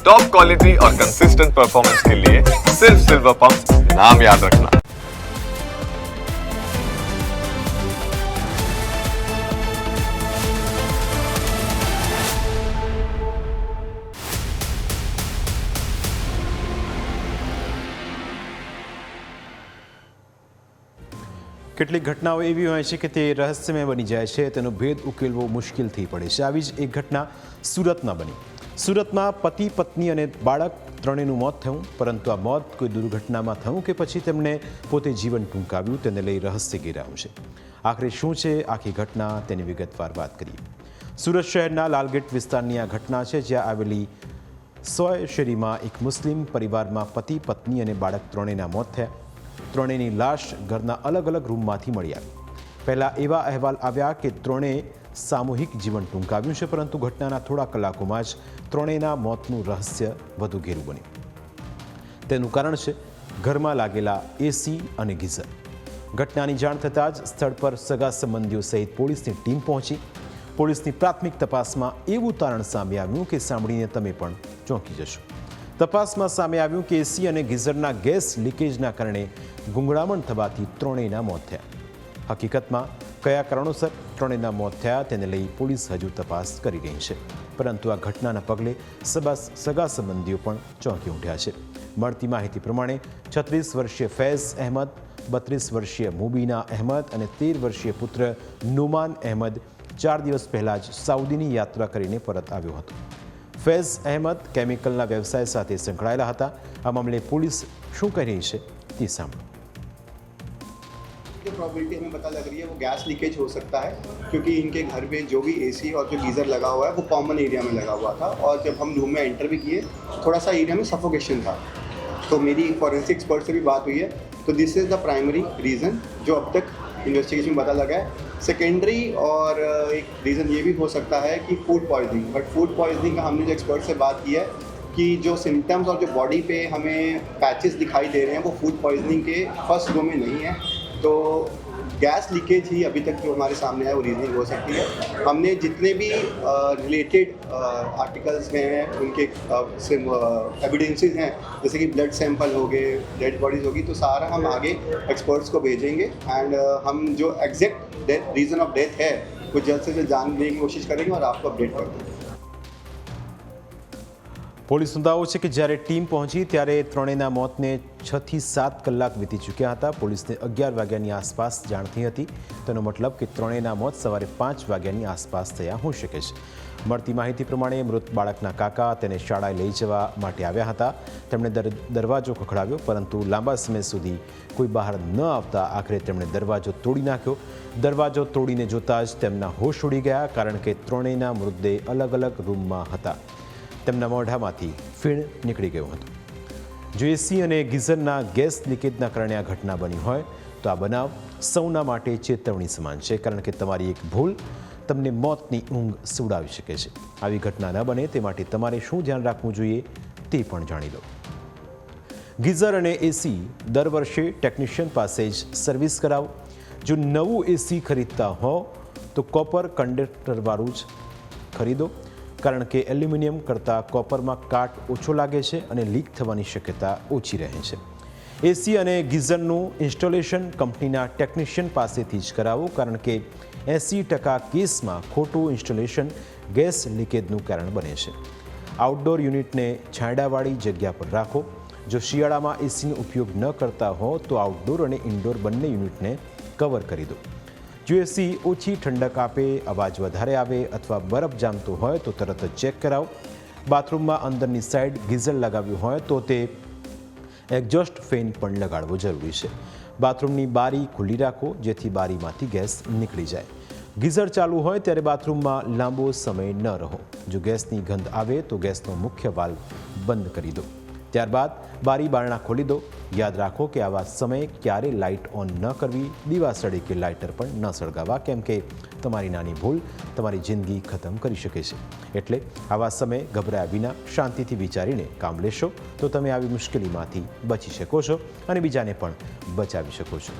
Top quality और consistent performance के लिए सिर्फ सिल्वर पंप नाम याद रखना કેટલીક ઘટનાઓ એવી હોય છે કે તે રહસ્યમય બની જાય છે તેનો ભેદ ઉકેલવો મુશ્કેલથી પડે છે આવી જ એક ઘટના સુરતમાં બની સુરતમાં પતિ, પત્ની અને બાળક ત્રણેયનું મોત થયું, પરંતુ આ મોત કોઈ દુર્ઘટનામાં થયું કે પછી તેમણે પોતે જીવન ટૂંકાવ્યું, તેને લઈ રહસ્ય ઘેરાયું છે. આખરે શું છે આખી ઘટના, તેની વિગતવાર વાત કરીએ. સુરત શહેરના લાલગેટ વિસ્તારની આ ઘટના છે, જ્યાં આવેલી સોય શેરીમાં એક મુસ્લિમ પરિવારમાં પતિ, પત્ની અને બાળક ત્રણેયના મોત થયા. ત્રણેયની લાશ ઘરના અલગ અલગ રૂમમાંથી મળી આવી. પહેલાં એવા અહેવાલ આવ્યા કે ત્રણેય સામૂહિક જીવન ટૂંકાવ્યું છે, પરંતુ ઘટનાના થોડા કલાકોમાં જ ત્રણેયના મોતનું રહસ્ય વધુ ઘેરું બન્યું. તેનું કારણ છે, ઘરમાં લાગેલા એસી અને ગીઝર. ઘટનાની જાણ થતાં જ સ્થળ પર સગા સંબંધીઓ સહિત પોલીસની ટીમ પહોંચી. પોલીસની પ્રાથમિક તપાસમાં એવું તારણ સામે આવ્યું કે સાંભળીને તમે પણ ચોંકી જશો. તપાસમાં સામે આવ્યું કે એસી અને ગીઝરના ગેસ લીકેજના કારણે ગુંગળામણ થવાથી ત્રણેયના મોત થયા. હકીકતમાં કયા કારણોસર ત્રણેયના મોત થયા તેને લઈ પોલીસ હજુ તપાસ કરી રહી છે. પરંતુ આ ઘટનાના પગલે સગા સગા સંબંધીઓ પણ ચોંકી ઉઠ્યા છે. મળતી માહિતી પ્રમાણે છત્રીસ વર્ષીય ફૈઝ અહેમદ, બત્રીસ વર્ષીય મુબીના અહેમદ અને તેર વર્ષીય પુત્ર નુમાન અહેમદ ચાર દિવસ પહેલાં જ સાઉદીની યાત્રા કરીને પરત આવ્યો હતો. ફૈઝ અહેમદ કેમિકલના વ્યવસાય સાથે સંકળાયેલા હતા. આ મામલે પોલીસ શું કહી રહી છે તે સાંભળો. प्रॉबिलिटी हमें पता लग रही है, वो गैस लीकेज हो सकता है, क्योंकि इनके घर में जो भी एसी और जो गीज़र लगा हुआ है, वो कॉमन एरिया में लगा हुआ था और जब हम रूम में एंटर भी किए थोड़ा सा एरिया में सफोकेशन था। तो मेरी फॉरेंसिक एक्सपर्ट से भी बात हुई है। तो this is the primary reason जो अब तक इन्वेस्टिगेशन पता लगा है। सेकेंडरी और एक रीज़न ये भी हो सकता है कि food poisoning but food poisoning का हमने जो एक्सपर्ट से बात की है कि जो सिम्टम्स और जो बॉडी पे हमें पैचेस दिखाई दे रहे हैं, वो फ़ूड पॉइजनिंग के फ़र्स्ट दो में नहीं है। तो गैस लीकेज ही अभी तक जो हमारे सामने है वो रीजनिंग हो सकती है। हमने जितने भी रिलेटेड आर्टिकल्स में हैं, उनके एविडेंसेस हैं, जैसे कि ब्लड सैंपल हो गए डेड बॉडीज होगी तो सारा हम आगे एक्सपर्ट्स को भेजेंगे। एंड हम जो एग्जैक्ट रीज़न ऑफ़ डेथ है वो जल्द से जल्द जानने की कोशिश करेंगे और आपको अपडेट कर देंगे। પોલીસનો નોંધાવો છે કે જ્યારે ટીમ પહોંચી ત્યારે ત્રણેયના મોતને છથી સાત કલાક વીતી ચૂક્યા હતા. પોલીસને અગિયાર વાગ્યાની આસપાસ જાણ થઈ હતી. તેનો મતલબ કે ત્રણેયના મોત સવારે પાંચ વાગ્યાની આસપાસ થયા હોઈ શકે છે. મળતી માહિતી પ્રમાણે મૃત બાળકના કાકા તેને શાળાએ લઈ જવા માટે આવ્યા હતા. તેમણે દર, દરવાજો ખખડાવ્યો, પરંતુ લાંબા સમય સુધી કોઈ બહાર ન આવતા આખરે તેમણે દરવાજો તોડી નાખ્યો. દરવાજો તોડીને જોતાં જ તેમના હોશ ઉડી ગયા, કારણ કે ત્રણેયના મૃતદેહ અલગ અલગ રૂમમાં હતા. તેમના મોઢામાંથી ફીણ નીકળી ગયું હતું. જો એસી અને ગીઝરના ગેસ લીકેજના કારણે આ ઘટના બની હોય, તો આ બનાવ સૌના માટે ચેતવણી સમાન છે, કારણ કે તમારી એક ભૂલ તમને મોતની ઊંઘ સુવડાવી શકે છે. આવી ઘટના ન બને તે માટે તમારે શું ધ્યાન રાખવું જોઈએ તે પણ જાણી લો. ગીઝર અને એસી દર વર્ષે ટેકનિશિયન પાસે જ સર્વિસ કરાવો. જો નવું એસી ખરીદતા હો, તો કોપર કંડક્ટરવાળું જ ખરીદો. કારણ કે એલ્યુમિનિયમ કરતાં કોપરમાં કાટ ઓછો લાગે છે અને લીક થવાની શક્યતા ઓછી રહે છે. એસી અને ગીઝરનું ઇન્સ્ટોલેશન કંપનીના ટેકનિશિયન પાસેથી જ કરાવો કારણ કે એંસી ટકા કેસમાં ખોટું ઇન્સ્ટોલેશન ગેસ લીકેજનું કારણ બને છે. આઉટડોર યુનિટને છાંયડાવાળી જગ્યા પર રાખો. જો શિયાળામાં એસીનો ઉપયોગ ન કરતા હો તો આઉટડોર અને ઇન્ડોર બંને યુનિટને કવર કરી દો. જો એસી ઓછી ઠંડક આપે, અવાજ વધારે આવે અથવા બરફ જામતો હોય તો તરત જ ચેક કરાવો. બાથરૂમમાં અંદરની સાઈડ ગીઝર લગાવ્યું હોય તો તે એક્ઝોસ્ટ ફેન પણ લગાડવો જરૂરી છે. બાથરૂમની બારી ખુલ્લી રાખો, જેથી બારીમાંથી ગેસ નીકળી જાય. ગીઝર ચાલુ હોય ત્યારે બાથરૂમમાં લાંબો સમય ન રહો. જો ગેસની ગંધ આવે તો ગેસનો મુખ્ય વાલ્વ બંધ કરી દો. ત્યારબાદ બારી બારણા ખોલી દો. યાદ રાખો કે આવા સમયે ક્યારે લાઇટ ઓન ન કરવી, દીવા સળે કે લાઇટર પણ ન સળગાવવા. કેમ કે તમારી નાની ભૂલ તમારી જિંદગી ખતમ કરી શકે છે. એટલે આવા સમયે ગભરાયા વિના શાંતિથી વિચારીને કામ લેશો તો તમે આવી મુશ્કેલીમાંથી બચી શકો છો અને બીજાને પણ બચાવી શકો છો.